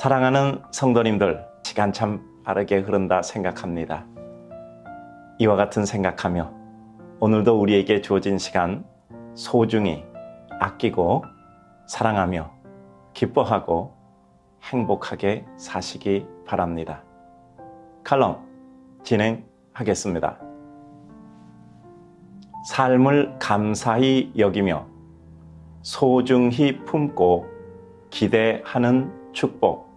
사랑하는 성도님들, 시간 참 빠르게 흐른다 생각합니다. 이와 같은 생각하며 오늘도 우리에게 주어진 시간 소중히 아끼고 사랑하며 기뻐하고 행복하게 사시기 바랍니다. 칼럼 진행하겠습니다. 삶을 감사히 여기며 소중히 품고 기대하는 축복.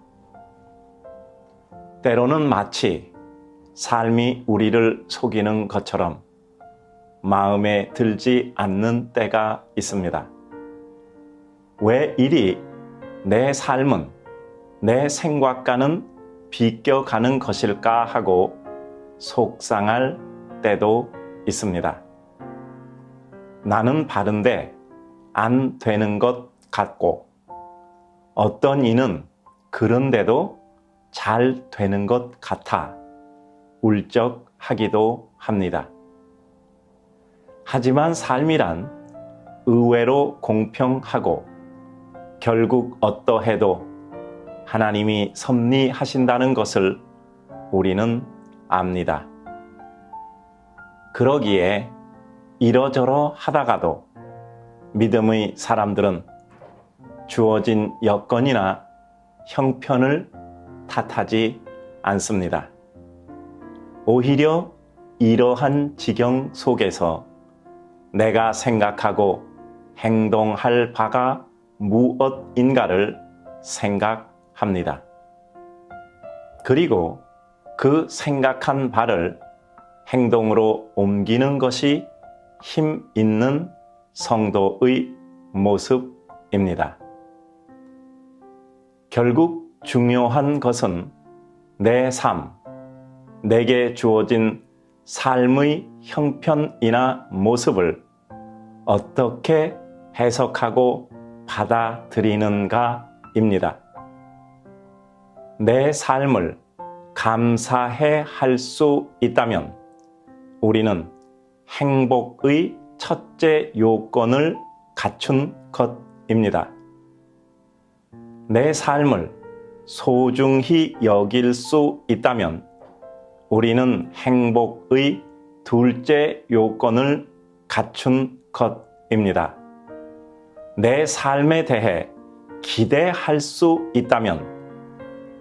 때로는 마치 삶이 우리를 속이는 것처럼 마음에 들지 않는 때가 있습니다. 왜 이리 내 삶은 내 생각과는 비껴가는 것일까 하고 속상할 때도 있습니다. 나는 바른데 안 되는 것 같고 어떤 이는 그런데도 잘 되는 것 같아 울적하기도 합니다. 하지만 삶이란 의외로 공평하고 결국 어떠해도 하나님이 섭리하신다는 것을 우리는 압니다. 그러기에 이러저러 하다가도 믿음의 사람들은 주어진 여건이나 형편을 탓하지 않습니다. 오히려 이러한 지경 속에서 내가 생각하고 행동할 바가 무엇인가를 생각합니다. 그리고 그 생각한 바를 행동으로 옮기는 것이 힘 있는 성도의 모습입니다. 결국 중요한 것은 내 삶, 내게 주어진 삶의 형편이나 모습을 어떻게 해석하고 받아들이는가입니다. 내 삶을 감사해 할 수 있다면 우리는 행복의 첫째 요건을 갖춘 것입니다. 내 삶을 소중히 여길 수 있다면 우리는 행복의 둘째 요건을 갖춘 것입니다. 내 삶에 대해 기대할 수 있다면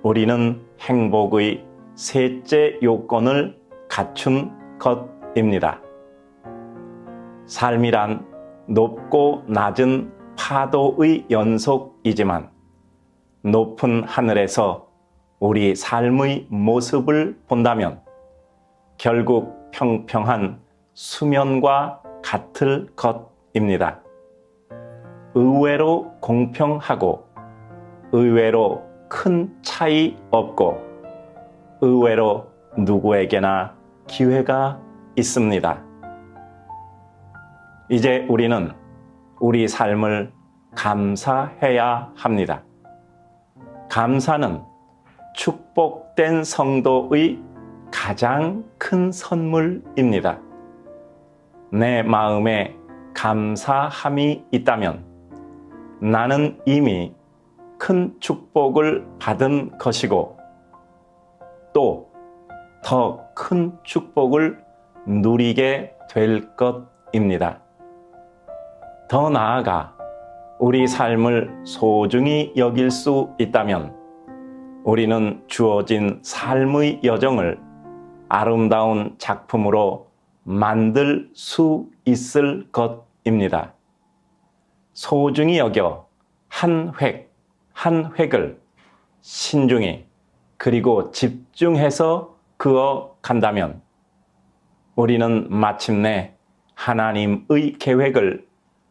우리는 행복의 셋째 요건을 갖춘 것입니다. 삶이란 높고 낮은 파도의 연속이지만 높은 하늘에서 우리 삶의 모습을 본다면 결국 평평한 수면과 같을 것입니다. 의외로 공평하고 의외로 큰 차이 없고 의외로 누구에게나 기회가 있습니다. 이제 우리는 우리 삶을 감사해야 합니다. 감사는 축복된 성도의 가장 큰 선물입니다. 내 마음에 감사함이 있다면 나는 이미 큰 축복을 받은 것이고 또 더 큰 축복을 누리게 될 것입니다. 더 나아가 우리 삶을 소중히 여길 수 있다면 우리는 주어진 삶의 여정을 아름다운 작품으로 만들 수 있을 것입니다. 소중히 여겨 한 획, 한 획을 신중히 그리고 집중해서 그어 간다면 우리는 마침내 하나님의 계획을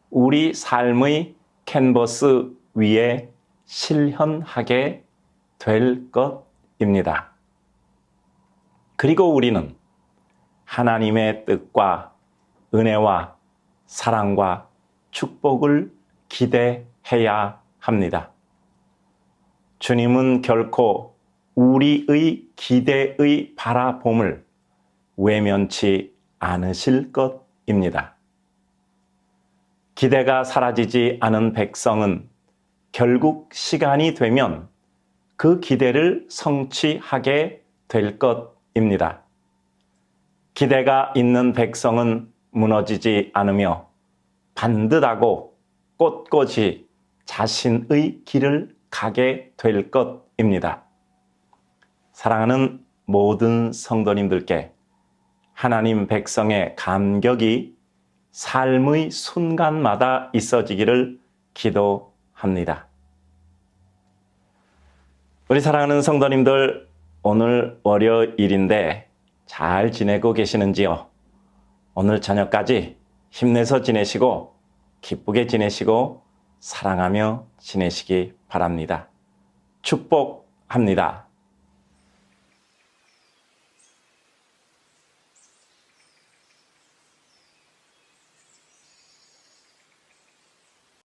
우리 삶의 캔버스 위에 실현하게 될 것입니다. 그리고 우리는 하나님의 뜻과 은혜와 사랑과 축복을 기대해야 합니다. 주님은 결코 우리의 기대의 바라봄을 외면치 않으실 것입니다. 기대가 사라지지 않은 백성은 결국 시간이 되면 그 기대를 성취하게 될 것입니다. 기대가 있는 백성은 무너지지 않으며 반듯하고 꼿꼿이 자신의 길을 가게 될 것입니다. 사랑하는 모든 성도님들께 하나님 백성의 감격이 삶의 순간마다 있어지기를 기도합니다. 우리 사랑하는 성도님들, 오늘 월요일인데 잘 지내고 계시는지요? 오늘 저녁까지 힘내서 지내시고 기쁘게 지내시고 사랑하며 지내시기 바랍니다. 축복합니다.